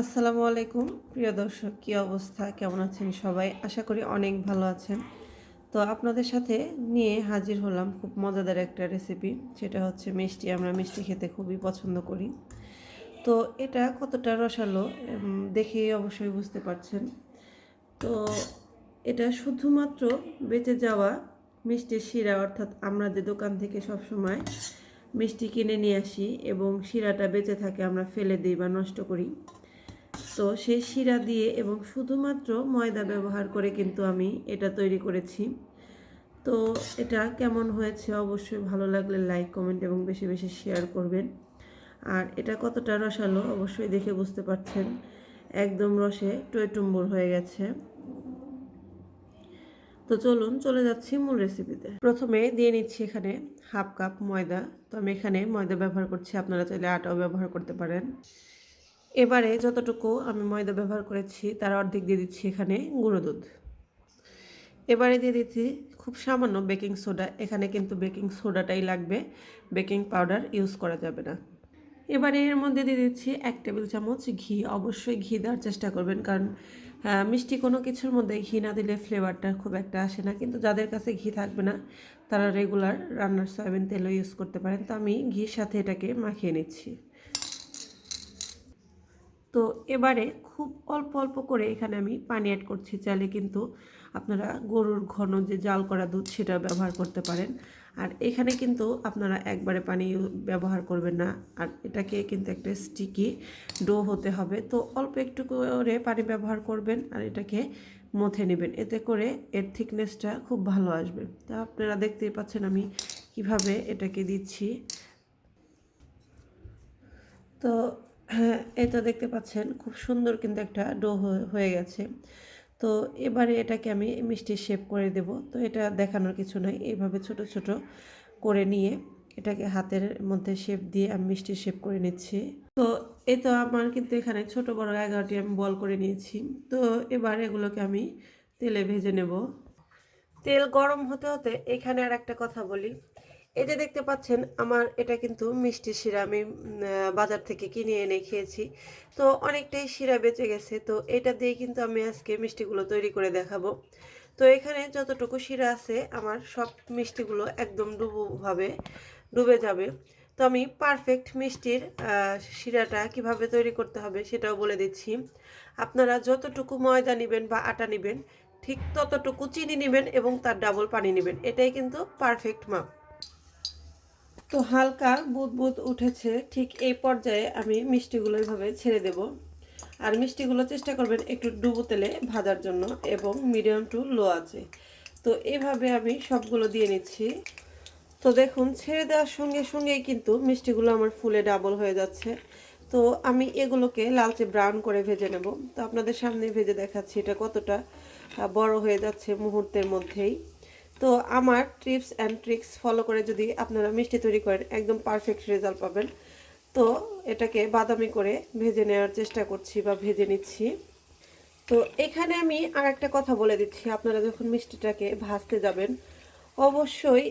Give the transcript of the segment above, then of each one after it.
আসসালামু আলাইকুম। প্রিয় দর্শক, কী অবস্থা? কেমন আছেন সবাই? আশা করি অনেক ভালো আছেন। তো আপনাদের সাথে নিয়ে হাজির হলাম খুব মজাদার একটা রেসিপি সেটা হচ্ছে মিষ্টি। আমরা মিষ্টি খেতে খুবই পছন্দ করি। তো এটা কতটা রসালো দেখেই অবশ্যই বুঝতে পারছেন। তো এটা শুধুমাত্র বেঁচে যাওয়া মিষ্টির শিরা, অর্থাৎ আমরা যে দোকান থেকে সব সময় মিষ্টি কিনে নিয়ে আসি এবং শিরাটা বেঁচে থাকে, আমরা ফেলে দিই বা নষ্ট করি। তো সেই শিরা দিয়ে এবং শুধুমাত্র ময়দা ব্যবহার করে কিন্তু আমি এটা তৈরি করেছি। তো এটা কেমন হয়েছে অবশ্যই ভালো লাগলে লাইক, কমেন্ট এবং বেশি বেশি শেয়ার করবেন। আর এটা কতটা রসালো অবশ্যই দেখে বুঝতে পারছেন। একদম রসে টয়টুম্বুর হয়ে গেছে। তো চলুন চলে যাচ্ছি মূল রেসিপিতে প্রথমে দিয়ে নিচ্ছি এখানে হাফ কাপ ময়দা। তো আমি এখানে ময়দা ব্যবহার করছি, আপনারা চাইলে আটাও ব্যবহার করতে পারেন। এবারে যতটুকু আমি ময়দা ব্যবহার করেছি তার অর্ধেক দিয়ে দিচ্ছি এখানে গুঁড়ো দুধ। এবারে দিয়ে দিচ্ছি খুব সামান্য বেকিং সোডা। এখানে কিন্তু বেকিং সোডাটাই লাগবে। বেকিং পাউডার ইউজ করা যাবে না। এবারে এর মধ্যে দিয়ে দিচ্ছি এক টেবিল চামচ ঘি। অবশ্যই ঘি দেওয়ার চেষ্টা করবেন কারণ আহ, মিষ্টি কোনো কিছুর মধ্যে ঘি না দিলে ফ্লেভারটা খুব একটা আসে না। কিন্তু যাদের কাছে ঘি থাকবে না তারা রেগুলার রান্নার সয়াবিন তেলও ইউজ করতে পারেন। তো আমি ঘির সাথে এটাকে মাখিয়ে নিচ্ছি। তো এবারে খুব অল্প অল্প করে এখানে আমি পানি অ্যাড করছি। চাইলে কিন্তু আপনারা গরুর ঘন যে জাল করা দুধ সেটা ব্যবহার করতে পারেন। আর এখানে কিন্তু আপনারা একবারে পানি ব্যবহার করবেন না। আর এটাকে কিন্তু একটা স্টিকি ডো হতে হবে। তো অল্প একটু করে পানি ব্যবহার করবেন আর এটাকে মথে নেবেন। এতে করে এর থিকনেসটা খুব ভালো আসবে। তা আপনারা দেখতেই পাচ্ছেন আমি কীভাবে এটাকে দিচ্ছি। তো তো দেখতে পাচ্ছেন, খুব সুন্দর কিন্তু একটা ডো হয়ে গেছে। তো এবারে এটাকে আমি মিষ্টির শেপ করে দেব। তো এটা দেখানোর কিছু নাই, এইভাবে ছোট ছোট করে নিয়ে এটাকে হাতের মধ্যে শেপ দিয়ে আমি মিষ্টির শেপ করে নিচ্ছি। তো এই তো আমার কিন্তু এখানে ছোট, বড় এগারোটি আমি বল করে নিয়েছি। তো এবার এগুলোকে আমি তেলে ভেজে নেব। তেল গরম হতে হতে এখানে আর একটা কথা বলি। এই যে দেখতে পাচ্ছেন, আমার এটা কিন্তু মিষ্টি শিরা। আমি বাজার থেকে কিনে এনে খেয়েছি। তো অনেকটাই শিরা বেঁচে গেছে। তো এটা দিয়ে কিন্তু আমি আজকে মিষ্টিগুলো তৈরি করে দেখাবো। তো এখানে যতটুকু শিরা আছে, আমার সব মিষ্টিগুলো একদম ডুবুভাবে, ডুবে যাবে। তো আমি পারফেক্ট মিষ্টির শিরাটা কীভাবে তৈরি করতে হবে সেটাও বলে দিচ্ছি। আপনারা যতটুকু ময়দা নেবেন বা আটা নেবেন, ঠিক ততটুকু চিনি নেবেন এবং তার ডাবল পানি নেবেন। এটাই কিন্তু পারফেক্ট মাপ তো হালকা বুদ বুদ উঠেছে, ঠিক এই পর্যায়ে আমি মিষ্টিগুলো এইভাবে ছেড়ে দেব। আর মিষ্টিগুলো চেষ্টা করবেন একটু ডুবো তেলে ভাজার জন্য এবং মিডিয়াম টু লো আছে তো এইভাবে আমি সবগুলো দিয়ে নিচ্ছি। তো দেখুন, ছেড়ে দেওয়ার সঙ্গে সঙ্গেই কিন্তু মিষ্টিগুলো আমার ফুলে ডাবল হয়ে যাচ্ছে। তো আমি এগুলোকে লালচে ব্রাউন করে ভেজে নেব। তো আপনাদের সামনে ভেজে দেখাচ্ছি এটা কতটা বড় হয়ে যাচ্ছে মুহূর্তের মধ্যেই। তো আমার টিপস অ্যান্ড ট্রিক্স ফলো করে যদি আপনারা মিষ্টি তৈরি করেন, একদম পারফেক্ট রেজাল্ট পাবেন। তো এটাকে বাদামি করে ভেজে নেওয়ার চেষ্টা করছি বা ভেজে নিচ্ছি। তো এখানে আমি আর একটা কথা বলে দিচ্ছি, আপনারা যখন মিষ্টিটাকে ভাজতে যাবেন, অবশ্যই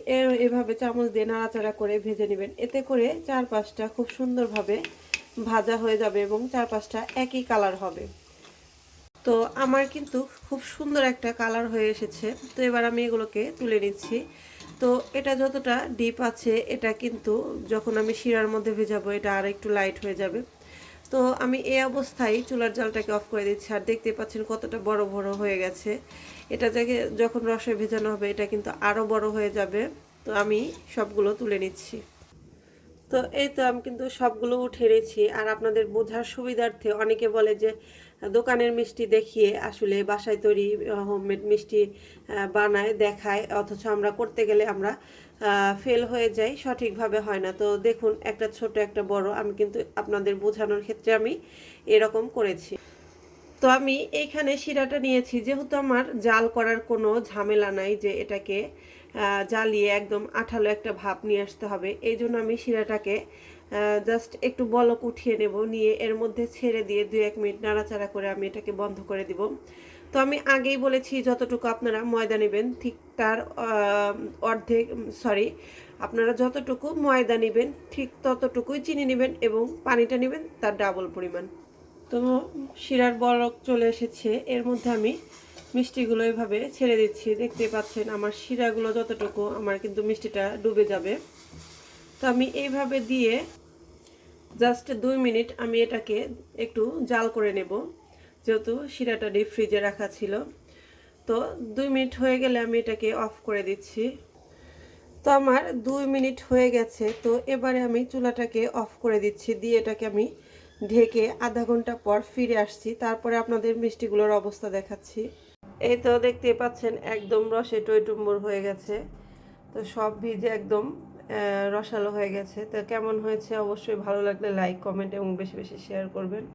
এভাবে চামচ দিয়ে নাড়াচাড়া করে ভেজে নেবেন। এতে করে চারপাশটা খুব সুন্দরভাবে ভাজা হয়ে যাবে এবং চারপাশটা একই কালার হবে। তো আমার কিন্তু খুব সুন্দর একটা কালার হয়ে এসেছে। তো এবার আমি এগুলোকে তুলে নিচ্ছি। তো এটা যতটা ডিপ আছে, এটা কিন্তু যখন আমি শিরার মধ্যে ভেজাবো, এটা আর একটু লাইট হয়ে যাবে। তো আমি এই অবস্থায় চুলার জালটাকে অফ করে দিচ্ছি। আর দেখতে পাচ্ছেন কতটা বড় বড় হয়ে গেছে। এটা থেকে যখন রসে ভেজানো হবে, এটা কিন্তু আরও বড় হয়ে যাবে। তো আমি সবগুলো তুলে নিচ্ছি। তো এই তো আমি কিন্তু সবগুলো উঠে নিয়েছি আর আপনাদের বোঝার সুবিধার্থে অনেকে বলে যে দোকানের মিষ্টি দেখিয়ে আসলে বাসায় তৈরি হোমমেড মিষ্টি বানায়, দেখায়। অথচ আমরা করতে গেলে আমরা ফেল হয়ে যাই, সঠিকভাবে হয় না। তো দেখুন, একটা ছোট, একটা বড়, আমি কিন্তু আপনাদের বোঝানোর ক্ষেত্রে আমি এরকম করেছি। তো আমি এইখানে শিরাটা নিয়েছি। যেহেতু আমার জাল করার কোনো ঝামেলা নাই যে এটাকে জ্বালিয়ে একদম আঠালো একটা ভাপ নিয়ে আসতে হবে। এই জন্য আমি শিরাটাকে জাস্ট একটু বলক উঠিয়ে নেব, নিয়ে এর মধ্যে ছেড়ে দিয়ে দু এক মিনিট নাড়াচাড়া করে আমি এটাকে বন্ধ করে দিব। তো আমি আগেই বলেছি, যতটুকু আপনারা ময়দা নেবেন, ঠিক তার অর্ধেক সরি আপনারা যতটুকু ময়দা নেবেন, ঠিক ততটুকুই চিনি নেবেন এবং পানিটা নেবেন, তার ডাবল পরিমাণ। তো শিরার বরক চলে এসেছে। এর মধ্যে আমি মিষ্টিগুলো এভাবে ছেড়ে দিচ্ছি। দেখতে পাচ্ছেন আমার শিরাগুলো যতটুকু, আমার কিন্তু মিষ্টিটা ডুবে যাবে। তো আমি এইভাবে দিয়ে জাস্ট দুই মিনিট আমি এটাকে একটু জাল করে নেব, যেহেতু শিরাটা ডিপ ফ্রিজে রাখা ছিল। তো দুই মিনিট হয়ে গেলে আমি এটাকে অফ করে দিচ্ছি। তো আমার দুই মিনিট হয়ে গেছে, তো এবারে আমি চুলাটাকে অফ করে দিচ্ছি। দিয়ে এটাকে আমি ঢেকে আধা ঘণ্টা পর ফিরে আসছি। তারপরে আপনাদের মিষ্টিগুলোর অবস্থা দেখাচ্ছি। এই তো দেখতে পাচ্ছেন, একদম রসে টইটুম্বুর হয়ে গেছে। তো সব ভিজে একদম রসালো হয়ে গেছে। তো কেমন হয়েছে? অবশ্যই ভালো লাগলে লাইক কমেন্ট এবং বেশি বেশি শেয়ার করবেন।